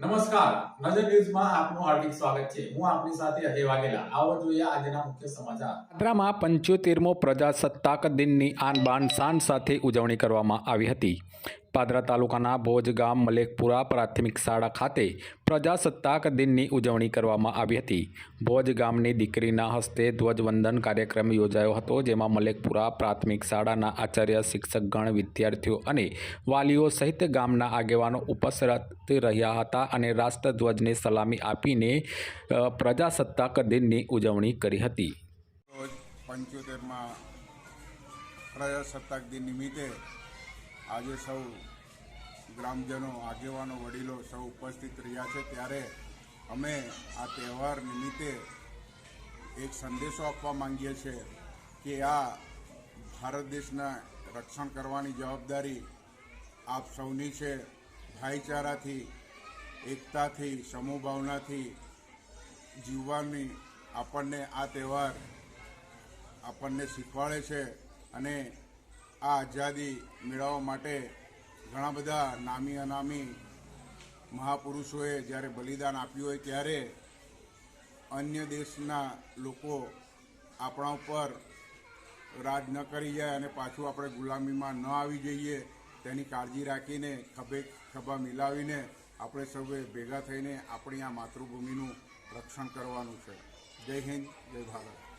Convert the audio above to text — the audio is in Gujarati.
નમસ્કાર. નજર ન્યૂઝમાં આપનું હાર્દિક સ્વાગત છે. હું આપની સાથે અજય વાઘેલા. આવો જોઈએ આજના મુખ્ય સમાચાર. પાદરામાં પંચોતેરમો પ્રજાસત્તાક દિનની આન શાન સાથે ઉજવણી કરવામાં આવી હતી. પાદરા તાલુકાના ભોજ ગામ મલેકપુરા પ્રાથમિક શાળા ખાતે પ્રજાસત્તાક દિનની ઉજવણી કરવામાં આવી હતી. ભોજ ગામની દીકરીના હસ્તે ધ્વજવંદન કાર્યક્રમ યોજાયો હતો, જેમાં મલેકપુરા પ્રાથમિક શાળાના આચાર્ય શિક્ષકગણ વિદ્યાર્થીઓ અને વાલીઓ સહિત ગામના આગેવાનો ઉપસ્થિત રહ્યા હતા અને રાષ્ટ્રધ્વજને સલામી આપીને પ્રજાસત્તાક દિનની ઉજવણી કરી હતી. પંચોતેરમાં પ્રજાસત્તાક દિન નિમિત્તે આજે સૌ ગ્રામજનો, આગેવાનો, વડીલો સૌ ઉપસ્થિત રહ્યા છે. ત્યારે અમે આ તહેવાર નિમિત્તે એક સંદેશો આપવા માંગીએ છીએ કે આ ભારત દેશના રક્ષણ કરવાની જવાબદારી આપ સૌની છે. ભાઈચારાથી, એકતાથી સમૂહ ભાવનાથી જીવવાની આપણને આ તહેવાર આપણને શીખવાડે છે અને આ આઝાદી મેળવવા માટે ઘણા બધા નામી અનામી મહાપુરુષોએ જ્યારે બલિદાન આપ્યું હોય ત્યારે અન્ય દેશના લોકો આપણા ઉપર રાજ ન કરી જાય અને પાછું આપણે ગુલામીમાં ન આવી જઈએ, તેની કાળજી રાખીને, ખભે ખભા મિલાવીને આપણે સૌએ ભેગા થઈને આપણી આ માતૃભૂમિનું રક્ષણ કરવાનું છે. જય હિન્દ, જય ભારત.